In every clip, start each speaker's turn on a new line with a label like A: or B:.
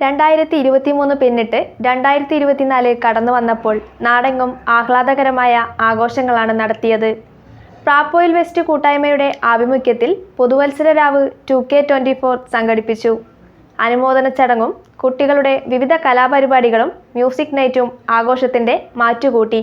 A: രണ്ടായിരത്തി ഇരുപത്തിമൂന്ന് പിന്നിട്ട് രണ്ടായിരത്തി ഇരുപത്തിനാല് കടന്നു വന്നപ്പോൾ നാടെങ്ങും ആഹ്ലാദകരമായ ആഘോഷങ്ങളാണ് നടത്തിയത്. പ്രാപ്പോയിൽ വെസ്റ്റ് കൂട്ടായ്മയുടെ ആഭിമുഖ്യത്തിൽ പുതുവത്സര രാവ് ടു കെ ട്വന്റി ഫോർ സംഘടിപ്പിച്ചു. അനുമോദന ചടങ്ങും കുട്ടികളുടെ വിവിധ കലാപരിപാടികളും മ്യൂസിക് നൈറ്റും ആഘോഷത്തിന്റെ മാറ്റുകൂട്ടി.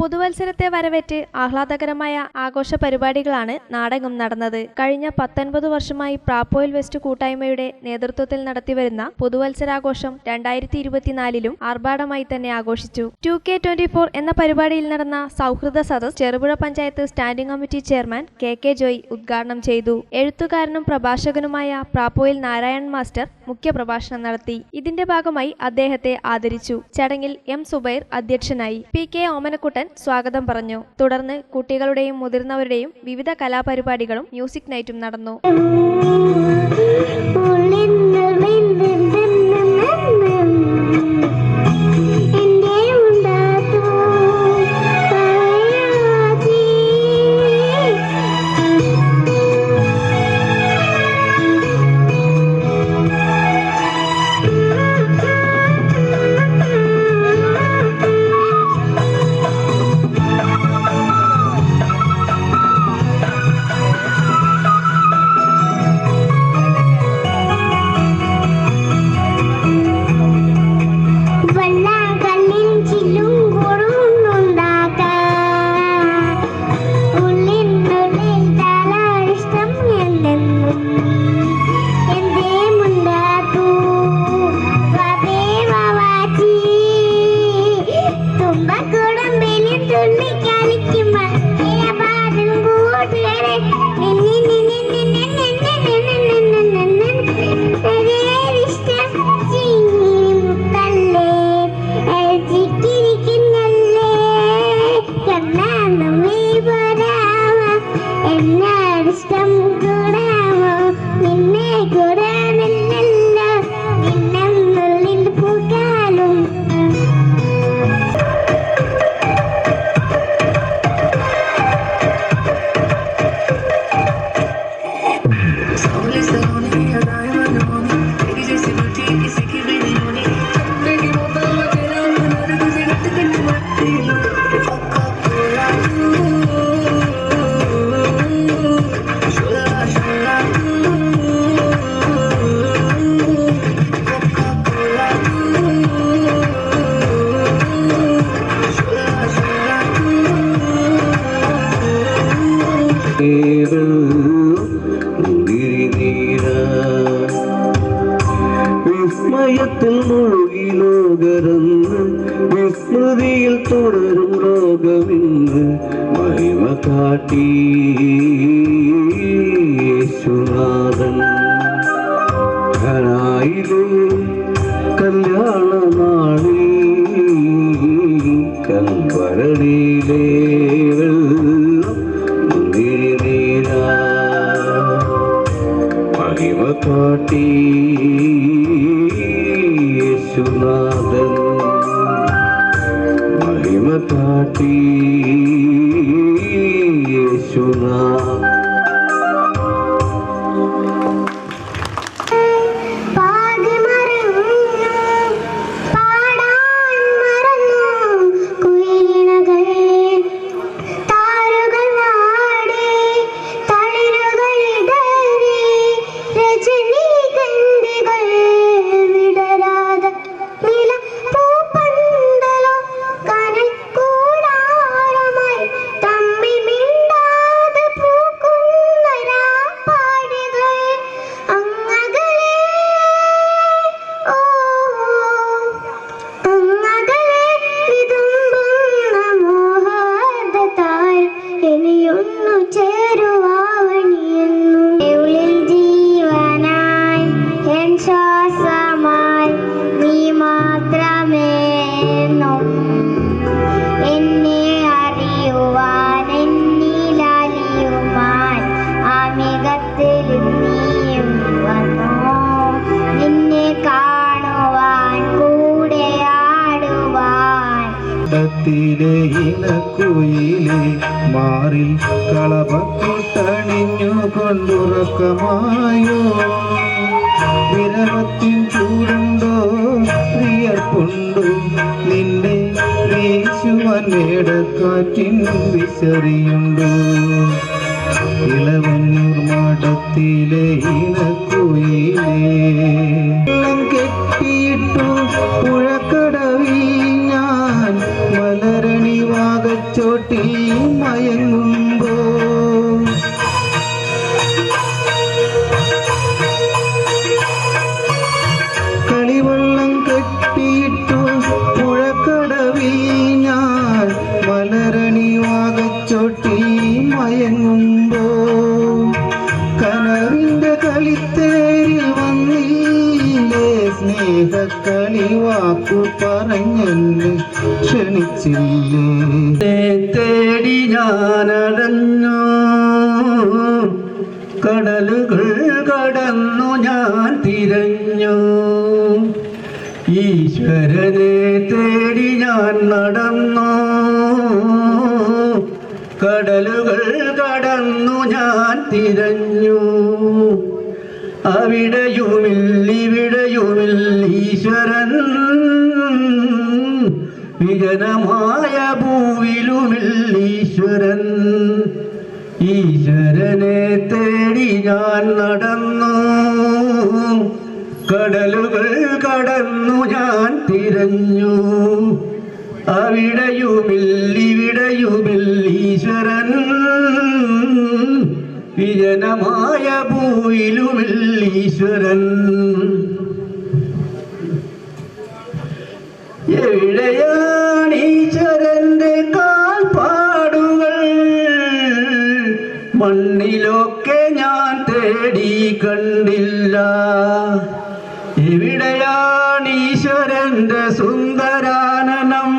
A: പുതുവത്സരത്തെ വരവേറ്റ് ആഹ്ലാദകരമായ ആഘോഷ പരിപാടികളാണ് നാടെങ്ങും നടന്നത്. കഴിഞ്ഞ പത്തൊൻപത് വർഷമായി പ്രാപ്പോയിൽ വെസ്റ്റ് കൂട്ടായ്മയുടെ നേതൃത്വത്തിൽ നടത്തിവരുന്ന പുതുവത്സരാഘോഷം രണ്ടായിരത്തി ഇരുപത്തിനാലിലും ആർഭാടമായി തന്നെ ആഘോഷിച്ചു. ടു കെ ട്വന്റി ഫോർ എന്ന പരിപാടിയിൽ നടന്ന സൗഹൃദ സദസ് Cherupuzha panchayat standing committee chairman K K Joy ഉദ്ഘാടനം ചെയ്തു. എഴുത്തുകാരനും പ്രഭാഷകനുമായ പ്രാപ്പോയിൽ നാരായൺ മാസ്റ്റർ മുഖ്യപ്രഭാഷണം നടത്തി. ഇതിന്റെ ഭാഗമായി അദ്ദേഹത്തെ ആദരിച്ചു. ചടങ്ങിൽ എം സുബൈർ അധ്യക്ഷനായി. പി കെ ഓമനക്കുട്ടൻ സ്വാഗതം പറഞ്ഞു. തുടർന്ന് കുട്ടികളുടെയും മുതിർന്നവരുടെയും വിവിധ കലാപരിപാടികളും മ്യൂസിക് നൈറ്റും നടന്നു.
B: വിസ്മയത്തിൽ മുഴുകി ലോകരന്ന് വിസ്മൃതിയിൽ തുടരും ലോകമിന്ന് മഹിമ കാട്ടി. യേശുനാഥൻ ഘനായിലെ കല്യാണ നാളിൽ കൽവരടിയിലെ യേശുനാഥൻ. മഹിമ കാട്ടി യേശുനാഥൻ.
C: കിളിയൊന്നു കൊണ്ടുറക്കമായോ വിരഹത്തിൻ ചൂടുണ്ടോ? പ്രിയർപ്പുണ്ടോ? നിന്റെ വീശുവാൻ മേടക്കാറ്റിൻ വിശറിയുണ്ടോ? ഇളവന്നൂർ മഠത്തിലെ ഇനക്കുയിലേ വാക്കു പറഞ്ഞെന്നെ ക്ഷണിച്ചില്ലേ? തേടി ഞാനടഞ്ഞു. കടലുകൾ കടന്നു ഞാൻ തിരഞ്ഞു. ഈശ്വരനെ തേടി ഞാൻ നടന്നു. കടലുകൾ കടന്നു ഞാൻ തിരഞ്ഞു. അവിടെയുമില്ല ഇവിടെയുമില്ല ഈശ്വരൻ വിജനമായ ഭൂവിലുമില്ലീശ്വരൻ ഈശ്വരനെ തേടി ഞാൻ നടന്നു. കടലുകൾ കടന്നു ഞാൻ തിരഞ്ഞു. അവിടെയുമില്ലിവിടെയുമില്ലീശ്വരൻ. വിജനമായ ഭൂയിലുമില്ല ഈശ്വരന്റെ കാൽപ്പാടുകൾ. മണ്ണിലൊക്കെ ഞാൻ തേടി കണ്ടില്ല. എവിടെയാണ് ഈശ്വരന്റെ സുന്ദരാനനം.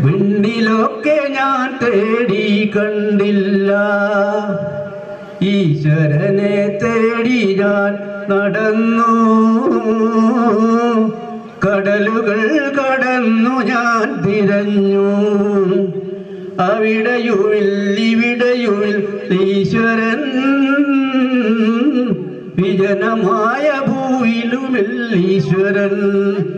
C: വിണ്ണിലൊക്കെ ഞാൻ തേടി കണ്ടില്ല. ഈശ്വരനെ തേടി ഞാൻ നടന്നു. കടലുകൾ കടന്നു ഞാൻ തിരഞ്ഞു. അവിടെയുമില്ല ഇവിടെയുമില്ല ഈശ്വരൻ. വിജനമായ ഭൂവിലുമില്ല ഈശ്വരൻ.